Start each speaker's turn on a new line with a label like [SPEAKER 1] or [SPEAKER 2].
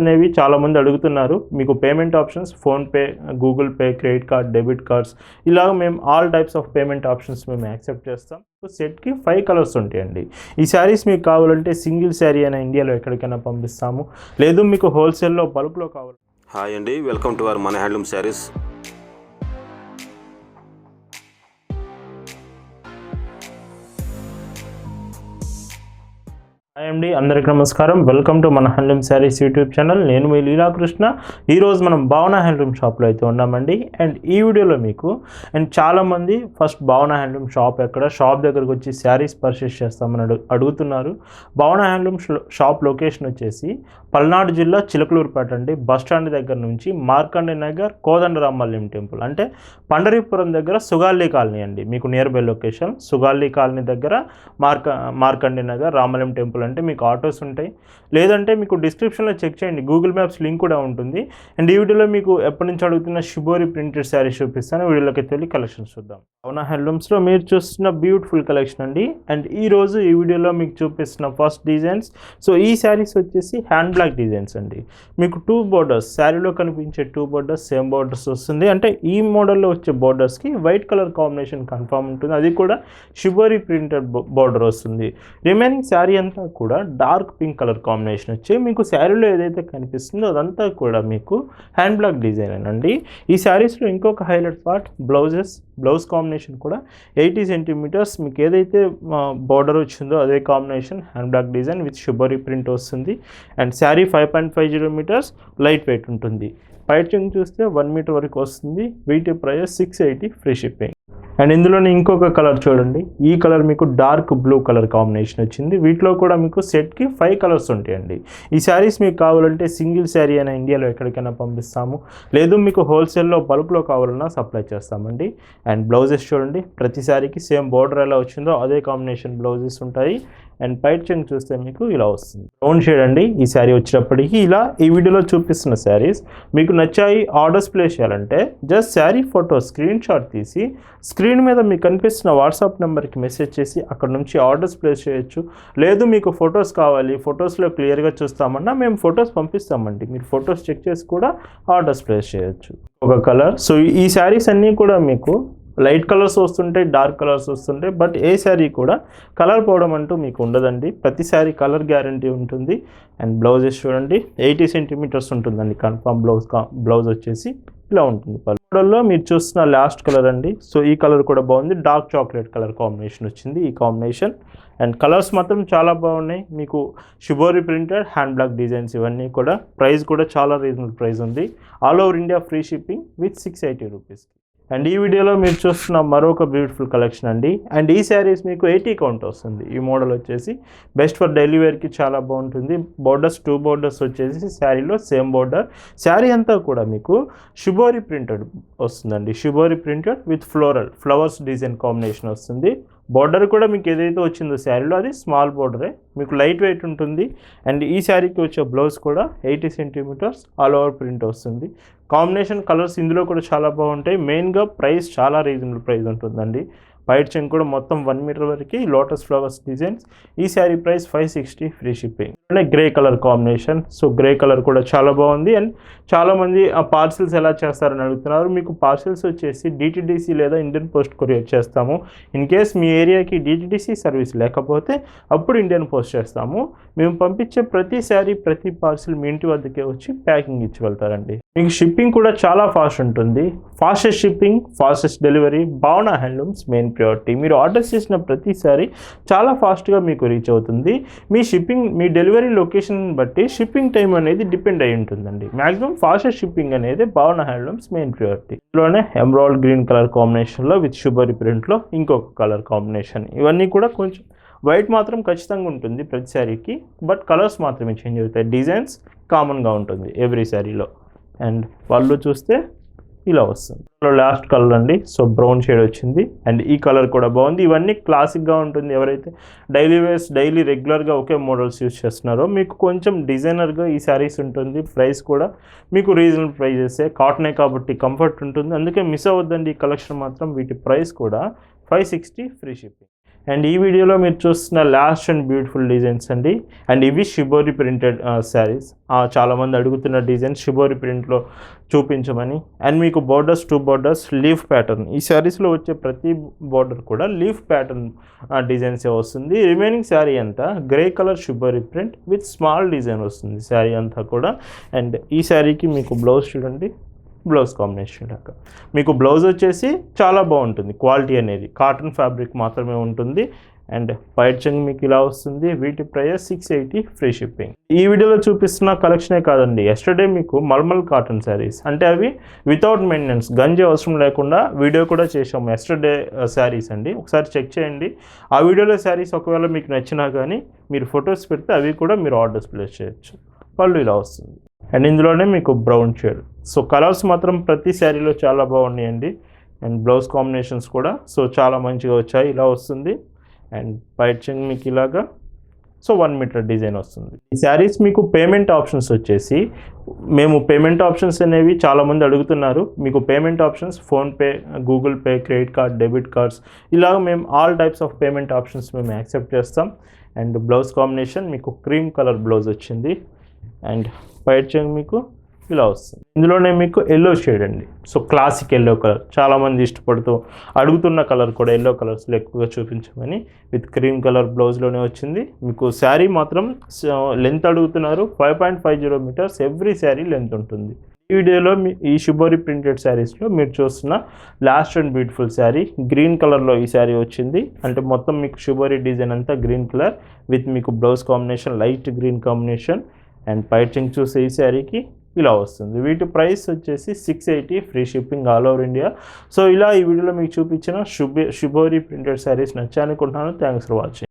[SPEAKER 1] అనేవి చాలామంది అడుగుతున్నారు. మీకు payment options PhonePe Google Pay credit card debit cards ఇలాగ మేము all types of payment options మేము యాక్సెప్ట్ చేస్తాం. సెట్కి ఫైవ్ కలర్స్ ఉంటాయండి. ఈ శారీస్ మీకు కావాలంటే సింగిల్ శారీ అయినా ఇండియాలో ఎక్కడికైనా పంపిస్తాము. లేదు మీకు హోల్సేల్లో బల్క్లో కావాలి
[SPEAKER 2] హాయ్ అండి వెల్కమ్ టు అవర్ మన హ్యాండ్లూమ్ శారీస్
[SPEAKER 1] హాయ్ అండి అందరికీ నమస్కారం. వెల్కమ్ టు మన హ్యాండ్లూమ్ శారీస్ యూట్యూబ్ ఛానల్. నేను మీ లీలాకృష్ణ. ఈరోజు మనం భావన హ్యాండ్లూమ్ షాప్లో అయితే ఉన్నామండి. అండ్ ఈ వీడియోలో మీకు అండ్ చాలామంది ఫస్ట్ భావన హ్యాండ్లూమ్ షాప్ ఎక్కడ షాప్ దగ్గరకు వచ్చి శారీస్ పర్చేస్ చేస్తామని అడుగు అడుగుతున్నారు. భావన హ్యాండ్లూమ్ షాప్ లొకేషన్ వచ్చేసి పల్నాడు జిల్లా చిలకలూరుపేట అండి. బస్ స్టాండ్ దగ్గర నుంచి మార్కండే నగర్ కోదండరామల్యం టెంపుల్. అంటే పండరీపురం దగ్గర సుగాల్లి కాలనీ అండి. మీకు near by location Sugali colony దగ్గర మార్క మార్కండే నగర్ రామలయం టెంపుల్ అంటే మీకు ఆటోస్ ఉంటాయి. లేదంటే మీకు డిస్క్రిప్షన్లో చెక్ చేయండి. గూగుల్ మ్యాప్స్ లింక్ కూడా ఉంటుంది. అండ్ ఈ వీడియోలో మీకు ఎప్పటి నుంచి అడుగుతున్న షిబోరి ప్రింటెడ్ శారీస్ చూపిస్తాను. వీడియోలోకి వెళ్ళి కలెక్షన్స్ చూద్దాం. అవునా హ్యాండ్లూమ్స్లో మీరు చూస్తున్న బ్యూటిఫుల్ కలెక్షన్ అండి. అండ్ ఈ రోజు ఈ వీడియోలో మీకు చూపిస్తున్న ఫస్ట్ డిజైన్స్ సో ఈ శారీస్ వచ్చేసి హ్యాండ్ బ్లాక్ డిజైన్స్ అండి. మీకు టూ బోర్డర్స్ శారీలో కనిపించే టూ బోర్డర్స్ సేమ్ బోర్డర్స్ వస్తుంది. అంటే ఈ మోడల్లో వచ్చే బోర్డర్స్కి వైట్ కలర్ కాంబినేషన్ కన్ఫామ్ ఉంటుంది. అది కూడా షిబోరి ప్రింటెడ్ బోర్డర్ వస్తుంది. రిమైనింగ్ శారీ అంతా కూడా డార్క్ పింక్ కలర్ కాంబినేషన్ వచ్చి మీకు శారీలో ఏదైతే కనిపిస్తుందో అదంతా కూడా మీకు హ్యాండ్ బ్లాక్ డిజైన్ అండి. ఈ శారీస్లో ఇంకొక highlight part blouses blouse combination కూడా ఎయిటీ సెంటీమీటర్స్ మీకు ఏదైతే బార్డర్ వచ్చిందో అదే combination hand block design with shibori print వస్తుంది. And sari five point five zero metres light weight ఉంటుంది. పైచింగ్ చూస్తే వన్ మీటర్ వరకు వస్తుంది. వీటి price six eighty free shipping and ఇందులోనే ఇంకొక కలర్ చూడండి. ఈ కలర్ మీకు డార్క్ బ్లూ కలర్ కాంబినేషన్ వచ్చింది. వీటిలో కూడా మీకు సెట్కి ఫైవ్ కలర్స్ ఉంటాయండి. ఈ శారీస్ మీకు కావాలంటే సింగిల్ శారీ అయినా ఇండియాలో ఎక్కడికైనా పంపిస్తాము. లేదు మీకు హోల్సేల్లో బల్క్లో కావాలన్నా సప్లై చేస్తామండి. అండ్ బ్లౌజెస్ చూడండి. ప్రతి శారీకి సేమ్ బార్డర్ ఎలా వచ్చిందో అదే కాంబినేషన్ బ్లౌజెస్ ఉంటాయి. అండ్ పైట్ చెంగ్ చూస్తే మీకు ఇలా వస్తుంది. బ్రౌన్ షేడ్ అండి. ఈ శారీ వచ్చినప్పటికీ ఇలా ఈ వీడియోలో చూపిస్తున్న శారీస్ మీకు నచ్చాయి ఆర్డర్స్ ప్లేస్ చేయాలంటే just sari photo screen shot తీసి స్క్రీన్ మీద మీకు కనిపిస్తున్న వాట్సాప్ నెంబర్కి మెసేజ్ చేసి అక్కడ నుంచి ఆర్డర్స్ ప్లేస్ చేయొచ్చు. లేదు మీకు ఫొటోస్ కావాలి ఫొటోస్లో క్లియర్గా చూస్తామన్నా మేము ఫొటోస్ పంపిస్తామండి. మీరు ఫొటోస్ చెక్ చేసి కూడా ఆర్డర్స్ ప్లేస్ చేయొచ్చు. ఒక కలర్. సో ఈ శారీస్ అన్నీ కూడా మీకు లైట్ కలర్స్ వస్తుంటాయి డార్క్ కలర్స్ వస్తుంటాయి బట్ ఏ శారీ కూడా కలర్ పోవడం అంటూ మీకు ఉండదండి. ప్రతి శారీ కలర్ గ్యారంటీ ఉంటుంది. అండ్ బ్లౌజెస్ చూడండి ఎయిటీ సెంటీమీటర్స్ ఉంటుందండి. కన్ఫామ్ బ్లౌజ్ బ్లౌజ్ వచ్చేసి ఇలా ఉంటుంది. పల్లెలో మీరు చూస్తున్న లాస్ట్ కలర్ అండి. సో ఈ కలర్ కూడా బాగుంది. డార్క్ చాక్లెట్ కలర్ కాంబినేషన్ వచ్చింది ఈ కాంబినేషన్. అండ్ కలర్స్ మాత్రం చాలా బాగున్నాయి. మీకు shibori printed hand block designs ఇవన్నీ కూడా. ప్రైస్ కూడా చాలా రీజనబుల్ ప్రైస్ ఉంది. All over India free shipping with six eighty rupees and ఈ వీడియోలో మీరు చూస్తున్న మరొక బ్యూటిఫుల్ కలెక్షన్ అండి. అండ్ ఈ శారీస్ మీకు ఎయిటీ కౌంట్ వస్తుంది. ఈ మోడల్ వచ్చేసి బెస్ట్ ఫర్ డైలీ వేర్కి చాలా బాగుంటుంది. బోర్డర్స్ టూ బోర్డర్స్ వచ్చేసి శారీలో సేమ్ బోర్డర్ శారీ అంతా కూడా మీకు షుబోరి ప్రింటెడ్ వస్తుందండి. Shibori printed with floral flowers design combination వస్తుంది. బార్డర్ కూడా మీకు ఏదైతే వచ్చిందో శారీలో అది స్మాల్ బార్డరే. మీకు లైట్ వెయిట్ ఉంటుంది. అండ్ ఈ శారీకి వచ్చే బ్లౌజ్ కూడా eighty centimetres all over print వస్తుంది. కాంబినేషన్ కలర్స్ ఇందులో కూడా చాలా బాగుంటాయి. మెయిన్గా ప్రైస్ చాలా రీజనబుల్ ప్రైస్ ఉంటుందండి. వైట్ చెంక్ కూడా మొత్తం వన్ మీటర్ వరకు లోటస్ ఫ్లవర్స్ డిజైన్స్. ఈ sari price five sixty free shipping. అంటే grey colour combination. So grey colour కూడా చాలా బాగుంది. అండ్ చాలామంది ఆ పార్సిల్స్ ఎలా చేస్తారని అడుగుతున్నారు. మీకు పార్సిల్స్ వచ్చేసి డిటిడిసి లేదా ఇండియన్ పోస్ట్ కొరియర్ చేస్తాము. ఇన్ కేస్ మీ ఏరియాకి డిటిడిసి సర్వీస్ లేకపోతే అప్పుడు ఇండియన్ పోస్ట్ చేస్తాము. మేము పంపించే ప్రతి శారీ ప్రతి పార్సిల్ మీ ఇంటి వద్దకే వచ్చి ప్యాకింగ్ ఇచ్చి వెళ్తారండి. మీకు షిప్పింగ్ కూడా చాలా ఫాస్ట్ ఉంటుంది. Fastest shipping fastest delivery Bhavana handlooms main priority. మీరు ఆర్డర్ చేసిన ప్రతిసారి చాలా ఫాస్ట్గా మీకు రీచ్ అవుతుంది. మీ షిప్పింగ్ మీ డెలివరీ లొకేషన్ బట్టి షిప్పింగ్ టైం అనేది డిపెండ్ అయి ఉంటుందండి. మ్యాక్సిమం ఫాస్టెస్ట్ షిప్పింగ్ అనేది భావన హ్యాండ్లూమ్స్ మెయిన్ ప్రియారిటీ. ఇందులోనే ఎమరాల్డ్ గ్రీన్ కలర్ కాంబినేషన్లో విత్ షుబరి ప్రింట్లో ఇంకొక కలర్ కాంబినేషన్. ఇవన్నీ కూడా కొంచెం వైట్ మాత్రం ఖచ్చితంగా ఉంటుంది ప్రతి శారీకి బట్ కలర్స్ మాత్రమే చేంజ్ అవుతాయి. డిజైన్స్ కామన్గా ఉంటుంది ఎవ్రీ శారీలో. అండ్ వాళ్ళు చూస్తే ఇలా వస్తుంది. లాస్ట్ కలర్ అండి. సో బ్రౌన్ షేడ్ వచ్చింది. అండ్ ఈ కలర్ కూడా బాగుంది. ఇవన్నీ క్లాసిక్గా ఉంటుంది. ఎవరైతే డైలీ వేర్స్ డైలీ రెగ్యులర్గా ఒకే మోడల్స్ యూస్ చేస్తున్నారో మీకు కొంచెం డిజైనర్గా ఈ శారీస్ ఉంటుంది. ప్రైస్ కూడా మీకు రీజనబుల్ ప్రైజెసే కాటనే కాబట్టి కంఫర్ట్ ఉంటుంది. అందుకే మిస్ అవ్వద్దండి ఈ కలెక్షన్ మాత్రం. వీటి ప్రైస్ కూడా five sixty free shipping and ఈ వీడియోలో మీరు చూస్తున్న లాస్ట్ అండ్ బ్యూటిఫుల్ డిజైన్స్ అండి. అండ్ ఇవి షిబోరి ప్రింటెడ్ శారీస్ చాలామంది అడుగుతున్న డిజైన్స్ షిబోరి ప్రింట్లో చూపించమని. అండ్ మీకు borders two borders leaf pattern ఈ శారీస్లో వచ్చే ప్రతి బోర్డర్ కూడా లీఫ్ ప్యాటర్న్ డిజైన్సే వస్తుంది. రిమైనింగ్ శారీ అంతా grey colour shibori print with small design వస్తుంది. శారీ అంతా కూడా. అండ్ ఈ శారీకి మీకు బ్లౌజ్ చూడండి. బ్లౌజ్ కాంబినేషన్ లాగా మీకు బ్లౌజ్ వచ్చేసి చాలా బాగుంటుంది. క్వాలిటీ అనేది. కాటన్ ఫ్యాబ్రిక్ మాత్రమే ఉంటుంది. అండ్ వైట్ చంగ్ మీకు ఇలా వస్తుంది. వీటి price six eighty free shipping. ఈ వీడియోలో చూపిస్తున్న కలెక్షనే కాదండి. ఎస్టర్డే మీకు మల్మల్ కాటన్ శారీస్. అంటే అవి వితౌట్ మెయింటెనెన్స్ గంజి అవసరం లేకుండా వీడియో కూడా చేసాము ఎస్టర్డే uh, శారీస్ అండి. ఒకసారి చెక్ చేయండి. ఆ వీడియోలో శారీస్ ఒకవేళ మీకు నచ్చినా కానీ మీరు ఫొటోస్ పెడితే అవి కూడా మీరు ఆర్డర్స్ ప్లేస్ చేయొచ్చు. పళ్ళు ఇలా వస్తుంది. అండ్ ఇందులోనే మీకు బ్రౌన్ షేడ్ సో కలర్స్ మాత్రం ప్రతి శారీలో చాలా బాగున్నాయండి. అండ్ బ్లౌజ్ కాంబినేషన్స్ కూడా. సో చాలా మంచిగా వచ్చాయి. ఇలా వస్తుంది. అండ్ పైచింగ్ మీకు ఇలాగా. సో వన్ మీటర్ డిజైన్ వస్తుంది. ఈ శారీస్ మీకు పేమెంట్ ఆప్షన్స్ వచ్చేసి మేము పేమెంట్ ఆప్షన్స్ అనేవి చాలామంది అడుగుతున్నారు. మీకు payment options PhonePe Google Pay credit card debit cards ఇలాగ మేము all types of payment options మేము యాక్సెప్ట్ చేస్తాం. అండ్ బ్లౌజ్ కాంబినేషన్ మీకు క్రీమ్ కలర్ బ్లౌజ్ వచ్చింది. అండ్ వైట్ చెంగ్ మీకు ఇలా వస్తుంది. ఇందులోనే మీకు ఎల్లో షేడ్ అండి. సో క్లాసిక్ ఎల్లో కలర్ చాలామంది ఇష్టపడుతూ అడుగుతున్న కలర్ కూడా ఎల్లో కలర్స్లో ఎక్కువగా చూపించమని విత్ క్రీమ్ కలర్ బ్లౌజ్లోనే వచ్చింది. మీకు శారీ మాత్రం లెంత్ అడుగుతున్నారు. Five point five zero metres every sari length ఉంటుంది. ఈ వీడియోలో మీ ఈ శుభోరి ప్రింటెడ్ శారీస్లో మీరు చూస్తున్న last and beautiful sari green కలర్లో ఈ శారీ వచ్చింది. అంటే మొత్తం మీకు శుభోరి డిజైన్ అంతా గ్రీన్ కలర్ విత్ మీకు blouse combination light green combination and పైచింగ్ చూసే ఈ శారీకి ఇలా వస్తుంది. వీటి ప్రైస్ వచ్చేసి six eighty free shipping all over India so ఇలా ఈ వీడియోలో మీకు చూపించిన శుభ shibori printed saris నచ్చాయనుకుంటున్నాను. Thanks for watching